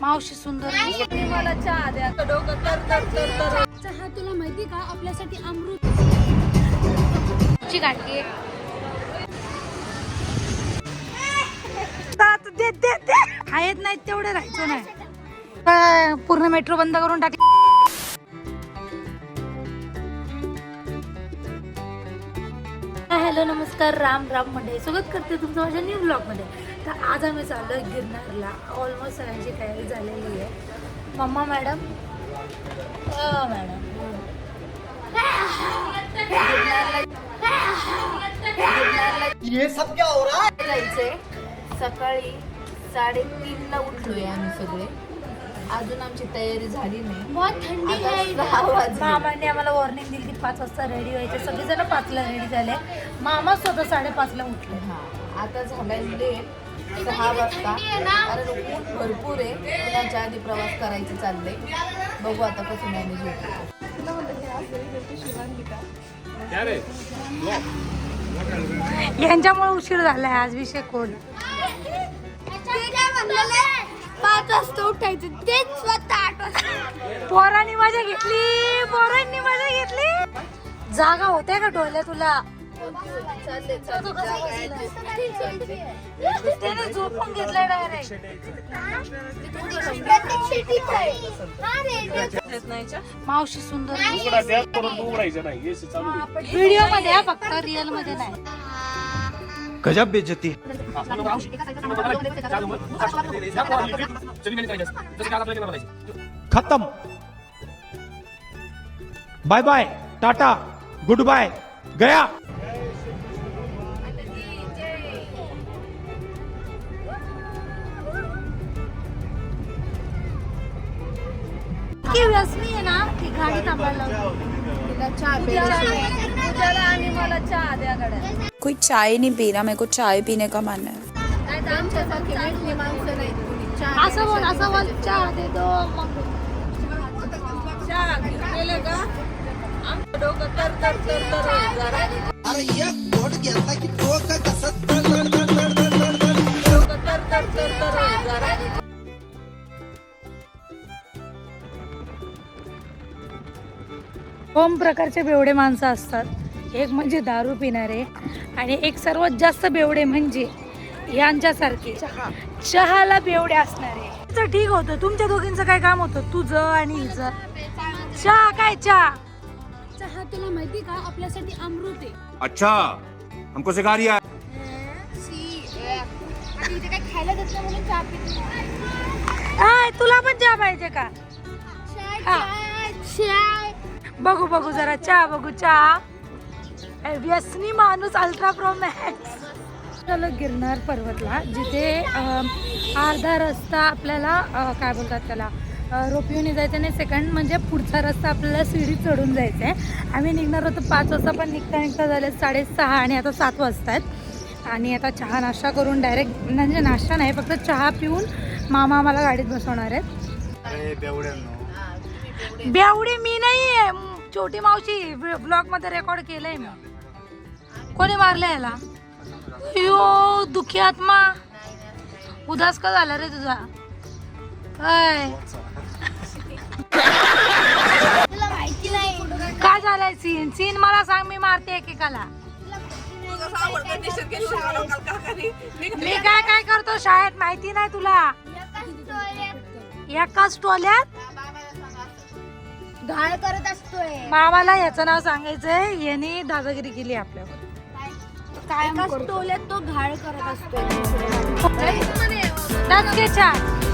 मावशी सुंदर. मला चहा द्या डोकं तर तर तर तर चहा तुला माहिती का? आपल्यासाठी अमृत. ची गाठी आहेत नाहीत तेवढे राहायचो नाही. पूर्ण मेट्रो बंद करून टाकली हॅलो नमस्कार. राम राममध्ये स्वागत करते तुमचं माझ्या न्यू ब्लॉगमध्ये तर आज आम्ही चाललो आहे गिरनारला. ऑलमोस्ट सगळ्यांची तयारी झालेली आहे. मम्मा मॅडम मॅडम ये सब क्या हो रहा है? जायचंय. सकाळी साडेतीनला उठलोय आम्ही सगळे. अजून आमची तयारी झाली नाही. बहुत थंडी आता है सहा वाजले. मामाने आम्हाला वॉर्निंग दिली की पाच वाजता रेडी व्हायचे. सगळेजण पाचला रेडी झाले. मामा स्वतः साडेपाचला उठले. हा आता झालाय लेट सहा वाजता. कारण ऊन भरपूर आहे. उन्हाच्या आधी प्रवास करायचं चाललंय बघू आता कसं मॅनेज होतं यांच्यामुळे उशीर झालाय आज विषय कोण? पाच वाजता उठायचं. तेच स्वतः आठ वाजता. पोरांनी मजा घेतली. पोरांनी मजा घेतली. जागा होत्या का डोल्या तुला? चाललंय चाललंय त्याने झोपून घेतलाय डायरेक्ट मावशी सुंदर. व्हिडिओमध्ये फक्त रिअलमध्ये नाही. गजब बेइज्जती खत्म। Bye bye tata good bye गया। आहे ना ती गाडी थांबायला. पूजाला आणि मला चहा द्या गड्या कोई चाय नहीं पी रहा मेरे को चाय पीने का मन है आमच्यासारखी मेटली माणसं नाही कोणी चहा असं बोल असं बोल चहा दे दो मग चहा घेऊन गेले का आमचं डोकं तर तर तर तर होत जरा डोकं तर तर तर तर होत जरा दोन प्रकारचे बेवडे माणसं असतात एक म्हणजे दारू पिणारे आणि एक सर्वात जास्त बेवडे म्हणजे यांच्यासारखे चहाला बेवडे असणारे. तर ठीक होतं. तुमच्या दोघींचं काय काम होतं? तुझं आणि हिचं. चहा काय चहा? चहा तुला माहिती का? आपल्यासाठी अमृत आहे. अच्छा. हमको सिखा रिया काय खायला देत नाही म्हणून चहा पिते आय, तुला पण चहा पाहिजे का? चाय हा. चाय चाय बघू बघू जरा. चहा बघू चहा. व्यसनी माणूस अल्ट्रा प्रो मॅक्स चलो गिरनार पर्वतला जिथे अर्धा रस्ता आपल्याला काय बोलतात त्याला अ, रोपियोने जायचं आणि सेकंड म्हणजे पुढचा रस्ता आपल्याला सीडी चढून जायचा. आहे आम्ही निघणार होतो पाच वाजता पण निघता निघता झाले साडेसहा आणि आता सात वाजता आहेत आणि आता चहा नाश्ता करून डायरेक्ट म्हणजे नाश्ता नाही फक्त चहा पिऊन मामा आम्हाला गाडीत बसवणार आहेत. बेवडी मी नाही आहे छोटी मावशी ब्लॉगमध्ये रेकॉर्ड केलंय मी. कोणी मारलं याला? यो दुखी आत्मा. उदास का झाला रे तुझा? काय झालंय सीन? सीन मला सांग मी मारते एकेकाला. मी काय काय करतो शाळेत माहिती नाही तुला? एकाच टोल्यात? घाळ करत असतोय. मामाला याचं नाव सांगायचंय. यांनी दादागिरी केली आपल्यावर. काय टोल्यात तो घाळ करत असतोय.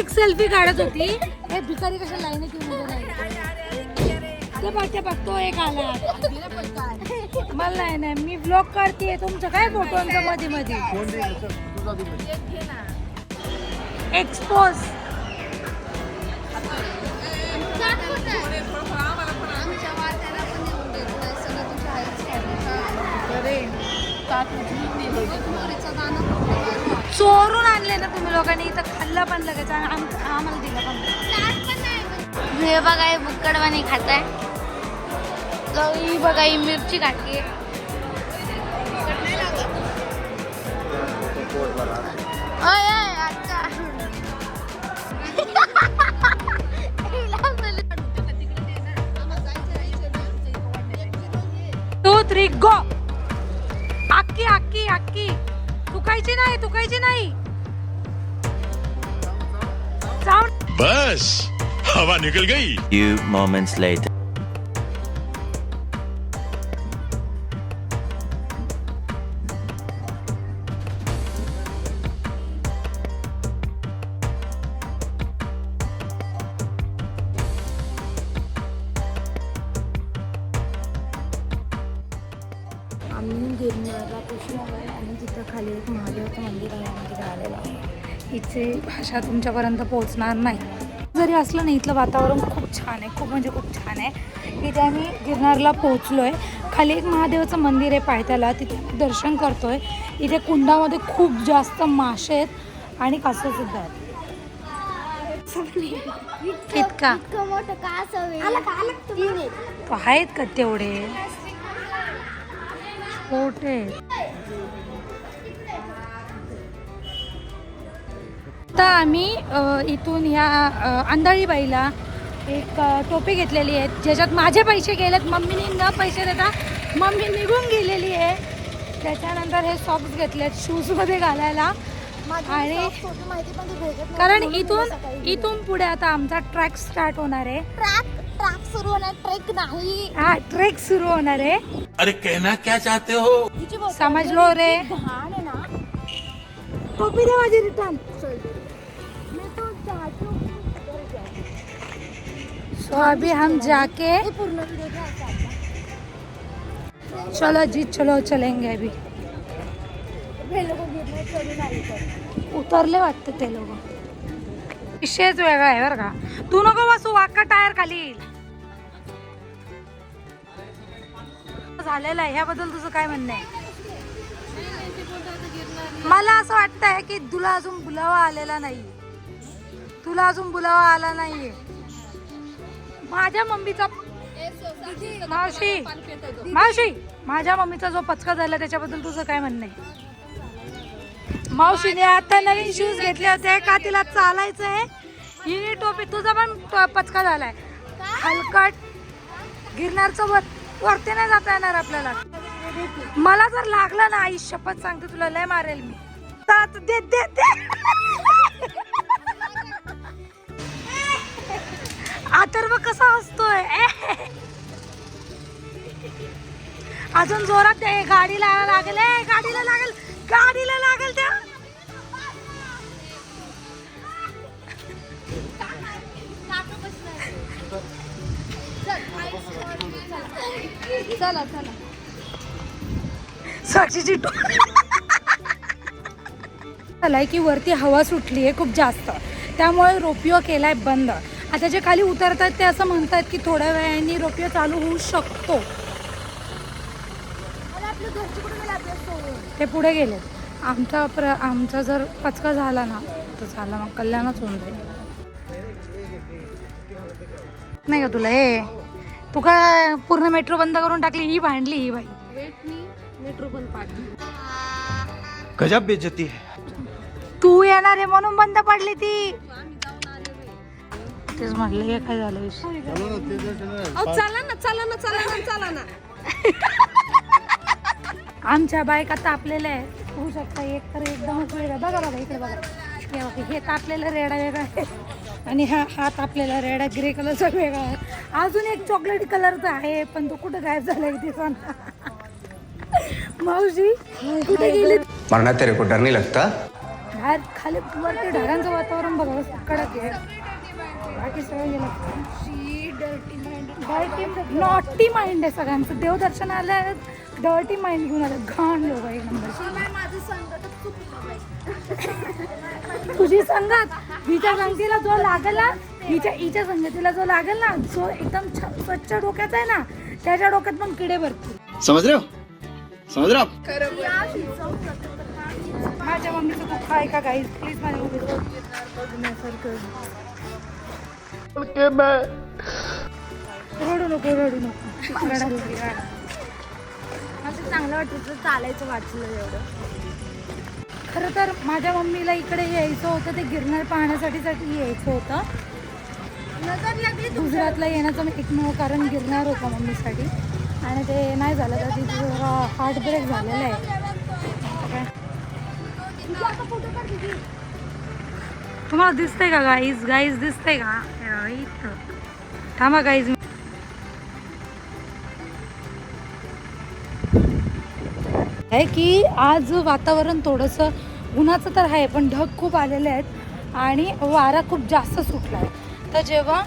एक सेल्फी काढत होती. हे भिकारी कशा राहिले? ते बघ ते बघ तो एक आला. मला नाही नाही मी ब्लॉग काढते तुमचं काय फोटोंचं मध्ये मध्ये एक्सपोज आमच्या चोरून आणले ना तुम्ही लोकांनी इथं खाल्लं पण लगेच आणि आम- आम्हाला दिलं पण हे बघा हे बुक्कडवाणी खात आहे बघा ही मिरची अच्छा. टू थ्री गो तुकायची नाही तुकायची नाही. बस हवा निकल गई Few moments later. इथे भाषा तुमच्यापर्यंत पोहोचणार नाही. जरी असलं नाही इथलं वातावरण खूप छान आहे खूप म्हणजे खूप छान आहे. इथे आम्ही गिरनारला पोहोचलो आहे खाली एक महादेवाचं मंदिर आहे पायथ्याला तिथे दर्शन करतो आहे इथे कुंडामध्ये खूप जास्त मासे आहेत आणि कासवसुद्धा आहेत. इतका. आहेत का तेवढे? छोटे. आता आम्ही इथून ह्या आंधळीबाईला एक टोपी घेतलेली आहे. ज्याच्यात माझे पैसे गेलेत मम्मीने न पैसे देता मम्मी निघून गेलेली आहे. त्याच्यानंतर हे सॉक्स घेतलेत शूजमध्ये घालायला. आणि फोटो माहिती पण ते भेटत नाही. कारण इथून इथून पुढे आता आमचा ट्रॅक स्टार्ट होणार आहे. ट्रॅक ट्रॅक सुरू होणार ट्रेक नाही. हा ट्रेक सुरू होणार आहे. अरे कहना क्या चाहते हो? समजलो रे. घाण आहे ना. टोपी दे माझी रिटर्न तो अभी हम जाके चलो जी चलो चलेंगे अभी। उतरले वाटतं ते लोक। विषयच वेगळा आहे बरं का? तू नको बसू वाका टायर खाली. येईल. आहे ह्याबद्दल तुझं काय म्हणणं आहे? मला असं वाटतंय की तुला अजून बुलावा आलेला नाही. तुला अजून बुलावा आला नाहीये. माझ्या मम्मीचा मावशी मावशी माझ्या मम्मीचा जो पचका झाला त्याच्याबद्दल तुझं काय म्हणणं आहे? मावशीने आता नवीन शूज घेतले होते. का तिला चालायचं आहे हिने टोपी तुझा पण पचका झालाय. हलकट. गिरणारचं वर वरती नाही जाता येणार आपल्याला. मला जर लागलं ना आई शपथ सांगते तुला लय मारेल मी. तात दे दे दे. अथर्व कसा हसतोय अजून जोरात दे गाडीला लागेल गाडीला लागेल गाडीला लागेल त्या. चला चला. साक्षीची झालाय की वरती हवा सुटली आहे खूप जास्त. त्यामुळे रोपिओ केलाय बंद. आता जे खाली उतरतात ते असं म्हणतात की थोड्या वेळाने रोपिओ चालू होऊ शकतो. ते पुढे गेले. आमचा प्र आमचा जर पचका झाला ना तर झाला मग कल्याणच होऊन जाईल. नाही का तुला? हे तू काय पूर्ण मेट्रो बंद करून टाकली? ही भांडली ही बाई. गजब बेइज्जती है. तू येणार आहे म्हणून बंद पडली ती. तेच म्हटलं हे काय झालं विषय? चला ना चला ना चला ना चला ना. आमच्या बायका तापलेल्या आहे होऊ शकता एक तर एकदमच वेगळा बघा बघा इकडे बघा. हे बघा, हे तापलेला रेडा वेगळा आहे. आणि हा हा तापलेला रेडा ग्रे कलरचा वेगळा आहे. अजून एक चॉकलेट कलरचा आहे पण तो कुठं गायब झालाय ते सांगा. मावशी कुठे गेली? मरना तेरे को डर नहीं लगता? बाहेर खाली वरती ढगांचं वातावरण बघा कडक आहे. नॉटी माइंड आहे सगळ्यांचं. देवदर्शन आलं डर्टी माइंड घेऊन आलं. घाण लोक एक नंबर. माझं संगतच चुकलं तुझी संगत. हिच्या संगतीला जो लागेल ना हिच्या हिच्या संगतीला जो लागेल ना जो एकदम छ- स्वच्छ डोक्याचा आहे ना त्याच्या डोक्यात पण किडे भरतील समझ रहे हो समझ रहे हो आप माझ्या मम्मीचं दुःख आहे का काही प्लीज माझ्या मम्मीचं. बघण्यासारखं रडू नको रडू नको. रडा. असं चांगलं वाटतं चालायचं वाचलं एवढं. खरं तर माझ्या मम्मीला इकडे यायचं होतं ते गिरनार पाहण्यासाठी साठी यायचं होतं. नजर लागली गुजरातला येण्याचं एकमेव कारण गिरणार होता मम्मीसाठी. आणि ते नाही झालं तर तिचं हार्ट ब्रेक झालेलं आहे. तुम्हाला दिसतंय का गाईज गाईज दिसतंय का? इथं थांबा गाईज आहे की आज वातावरण थोडंसं उन्हाचं तर आहे पण ढग खूप आलेले आहेत आणि वारा खूप जास्त सुटला आहे तर जेव्हा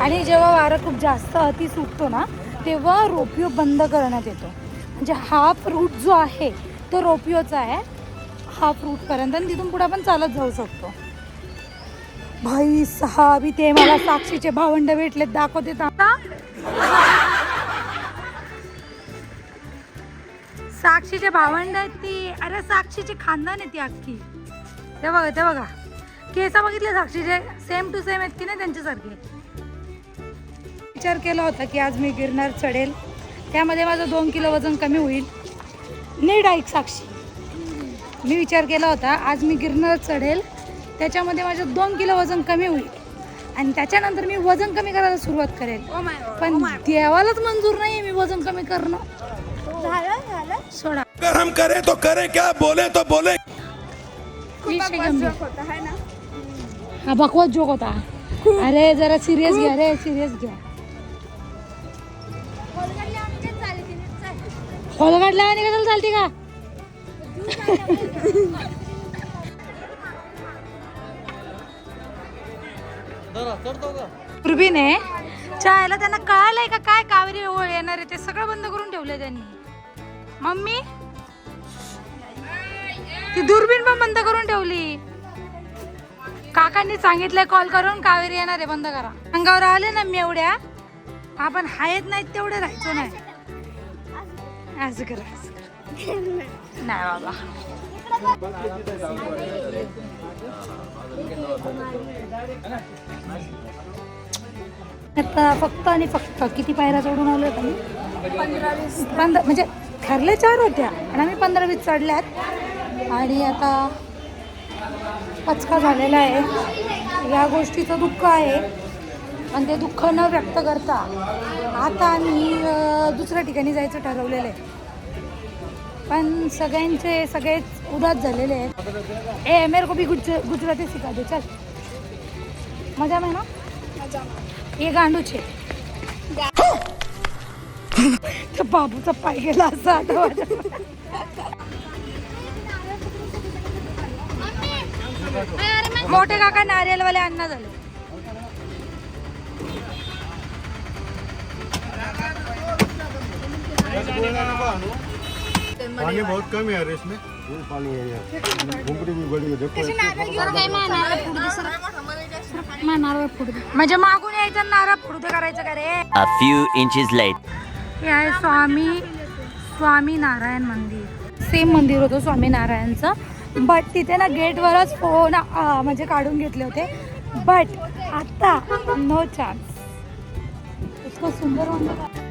आणि जेव्हा वारा खूप जास्त अति सुटतो ना तेव्हा रोपिओ बंद करण्यात येतो. म्हणजे हाफ रूट जो आहे तो रोपिओचा आहे. हाफ रूटपर्यंत आणि तिथून पुढे आपण चालत जाऊ शकतो. भाई साहब इथे मला साक्षीचे भावंड भेटलेत दाखवते आता साक्षीचे भावंड आहेत ती. अरे साक्षीची खानदान आहे ती अख्खी. ते बघा ते बघा. केस बघितले साक्षीचे? सेम टू सेम आहेत की नाही त्यांच्यासारखे? विचार केला होता की आज मी गिरणार चढेल. त्यामध्ये माझं दोन किलो वजन कमी होईल. नीट ऐक साक्षी. मी विचार केला होता आज मी गिरणार चढेल. त्याच्यामध्ये माझं दोन किलो वजन कमी होईल. आणि त्याच्यानंतर मी वजन कमी करायला सुरुवात करेल. पण देवालाच मंजूर नाही मी वजन कमी करणं. झालं झालं. सोडा. अगर हम करें तो करें क्या बोले तो बोले। हा बकवास जोक होता. अरे जरा सिरियस घ्या रे सिरियस घ्या. कोलगडले आमचे चालेल की नाही? चालेल. खोल काढला आणि कशाला चालते का? पूर्वीने चायला त्यांना कळालंय का काय कावेरी ओळ येणार आहे? ते सगळं बंद करून ठेवलंय त्यांनी. मम्मी? ती दुर्बीण पण बंद करून ठेवली. काकांनी सांगितलंय कॉल करून कावेरी येणार आहे बंद करा. अंगावर आले ना मी एवढ्या. आपण हायत नाहीत तेवढे राहायचो नाही. असं करा असं करा. नाही बाबा. आता फक्त आणि फक्त किती पायऱ्या चढून आलो होतो आम्ही पंधरा म्हणजे ठरल्या चार होत्या आणि आम्ही पंधरा वीस चढल्यात. आणि आता पचका झालेला आहे. या गोष्टीचं दुःख आहे. पण ते दुःख न व्यक्त करता आता आम्ही दुसऱ्या ठिकाणी जायचं ठरवलेलं आहे. पण सगळ्यांचे सगळेच उदास झालेले आहेत. ए मेरे को भी गुज गुजराती सिखा दे चल. मजा में ना? हे गांडू छे. त्या बाबूचा पाय गेला असं मोठे काका नारियलवाले अण्णा झाले. पानी बहुत कम है यार इसमें. म्हणजे मागून यायचं नारळ फोडू दे करायचं का रे? A few inches later. हे आहे स्वामी स्वामी नारायण मंदिर. सेम मंदिर होतं स्वामी नारायणचं. बट तिथे ना गेटवरच फोन अं, म्हणजे काढून घेतले होते. बट आता नो चान्स इतकं सुंदर मंदिर आहे.